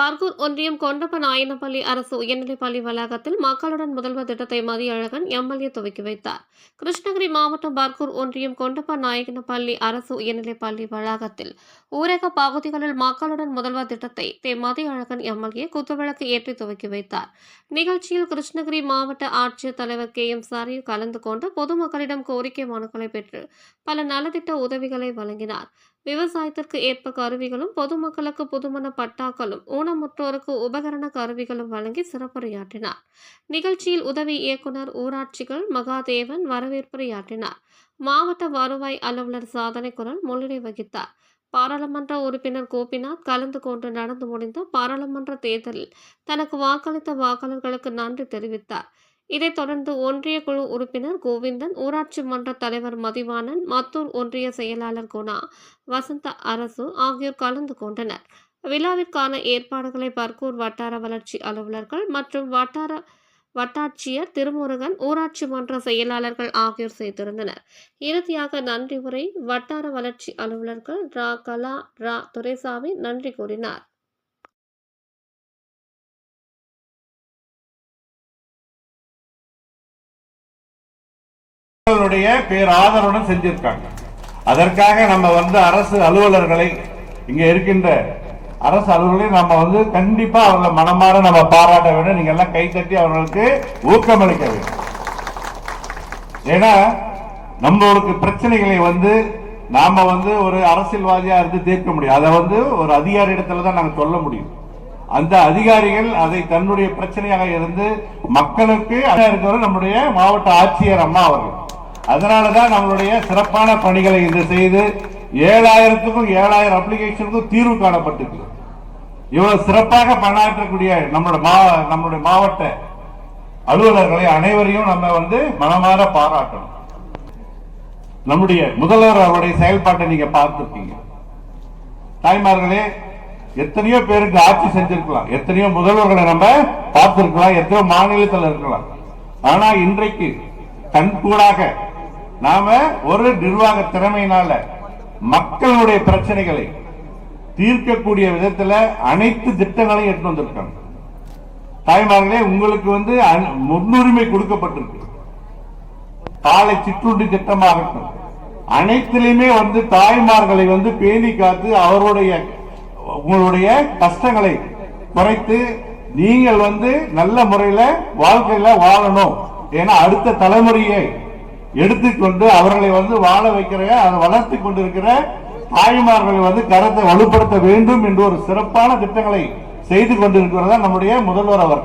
பார்கூர் ஒன்றியம் கொண்டப்ப நாயனப்பள்ளி அரசு உயர்நிலைப்பள்ளி வளாகத்தில் மக்களுடன் முதல்வர் திட்டத்தை மதியழகன் எம்எல்ஏ துவக்கி வைத்தார். கிருஷ்ணகிரி மாவட்டம் பார்கூர் ஒன்றியம் கொண்டப்ப நாயகனப்பள்ளி அரசு உயர்நிலைப்பள்ளி வளாகத்தில் ஊரக பகுதிகளில் மக்களுடன் முதல்வர் திட்டத்தை தே மதியழகன் எம்எல்ஏ குத்துவிளக்கு ஏற்றி துவக்கி வைத்தார். நிகழ்ச்சியில் கிருஷ்ணகிரி மாவட்ட ஆட்சியர் தலைவர் கே எம் சாரியு கலந்து கொண்டு பொதுமக்களிடம் கோரிக்கை மனுக்களை பெற்று பல நலத்திட்ட உதவிகளை வழங்கினார். விவசாயத்திற்கு ஏற்ப கருவிகளும் பொதுமக்களுக்கு புதுமண பட்டாக்களும் ஊனமுற்றோருக்கு உபகரண கருவிகளும் வழங்கி சிறப்புரையாற்றினார். நிகழ்ச்சியில் உதவி இயக்குனர் ஊராட்சிகள் மகாதேவன் வரவேற்புரையாற்றினார். மாவட்ட வருவாய் அலுவலர் சாதனை குரல் முன்னிலை வகித்தார். பாராளுமன்ற உறுப்பினர் கோபிநாத் கலந்து கொண்டு நடந்து முடிந்த பாராளுமன்ற தேர்தலில் தனக்கு வாக்களித்த வாக்காளர்களுக்கு நன்றி தெரிவித்தார். இதைத் தொடர்ந்து ஒன்றிய குழு உறுப்பினர் கோவிந்தன் ஊராட்சி மன்ற தலைவர் மதிவாணன் மத்தூர் ஒன்றிய செயலாளர் குணா வசந்த அரசு ஆகியோர் கலந்து கொண்டனர். விழாவிற்கான ஏற்பாடுகளை பர்கூர் வட்டார வளர்ச்சி அலுவலர்கள் மற்றும் வட்டார வட்டாட்சியர் திருமுருகன் ஊராட்சி மன்ற செயலாளர்கள் ஆகியோர் செய்திருந்தனர் இறுதியாக நன்றி உரை வட்டார வளர்ச்சி அலுவலர்கள் ரா. கலா. ரா. துரைசாமி நன்றி கூறினார். மக்களுடைய பேராதரவுடன் செஞ்சிருக்காங்க. அதற்காக நம்ம வந்து அரசு அலுவலர்களை இங்க இருக்கின்ற அரசு அலுவலர்களை நம்ம வந்து கண்டிப்பா அவர்களை மனமாற நம்ம பாராட்ட வேண்டும். நீங்க எல்லாம் கைத்தட்டி அவர்களுக்கு ஊக்கமளிக்க வேண்டும். ஏன்னா நம்மளுக்கு பிரச்சனைகளை வந்து நாம வந்து ஒரு அரசியல்வாதியா இருந்து தீர்க்க முடியும். அதை வந்து ஒரு அதிகாரி இடத்துல தான் நாங்க சொல்ல முடியும். அந்த அதிகாரிகள் அதை தன்னுடைய பிரச்சனையாக இருந்து மக்களுக்கு இருக்கிற நம்முடைய மாவட்ட ஆட்சியர் அம்மா அவர்கள். அதனாலதான் நம்மளுடைய சிறப்பான பணிகளை இன்று செய்து ஏழாயிரத்துக்கும் ஏழாயிரம் அப்ளிகேஷனுக்கும் தீர்வு காணப்பட்டிருக்கு. இவ்வளவு சிறப்பாக பணியாற்றக்கூடிய நம்மளுடைய மா- நம்மளுடைய மாவட்ட அலுவலர்களை அனைவரையும் நம்ம வந்து மனமாற பாராட்டணும். நம்முடைய முதல்வர் அவருடைய செயல்பாட்டை நீங்க பார்த்துருக்கீங்க தாய்மார்களே எத்தனையோ பேருக்கு ஆட்சி செஞ்சிருக்கலாம். எத்தனையோ முதல்வர்களை நம்ம பார்த்திருக்கலாம். எத்தனையோ மாநிலத்தில் இருக்கலாம். ஆனா இன்றைக்கு கண்கூடாக நாம ஒரு நிர்வாக திறமையினால மக்களுடைய பிரச்சனைகளை தீர்க்கக்கூடிய விதத்துல அனைத்து திட்டங்களையும் எடுத்து வந்திருக்காங்க. தாய்மார்களே உங்களுக்கு வந்து முன்னுரிமை கொடுக்கப்பட்டிருக்கு. காலை சிற்றுண்டி திட்டமாகட்டும். அனைத்திலுமே வந்து தாய்மார்களை வந்து பேணி காத்து அவருடைய உங்களுடைய கஷ்டங்களை குறைத்து நீங்கள் வந்து நல்ல முறையில் வாழ்க்கையில் வாழணும். ஏன்னா அடுத்த தலைமுறையை எடுத்துக்கொண்டு அவர்களை வந்து வாழ வைக்கிற அதை வளர்த்து கொண்டிருக்கிற தாய்மார்களை வந்து கரத்தை வலுப்படுத்த வேண்டும் என்று ஒரு சிறப்பான திட்டங்களை செய்து கொண்டிருக்கிறதா நம்முடைய முதல்வர் அவர்.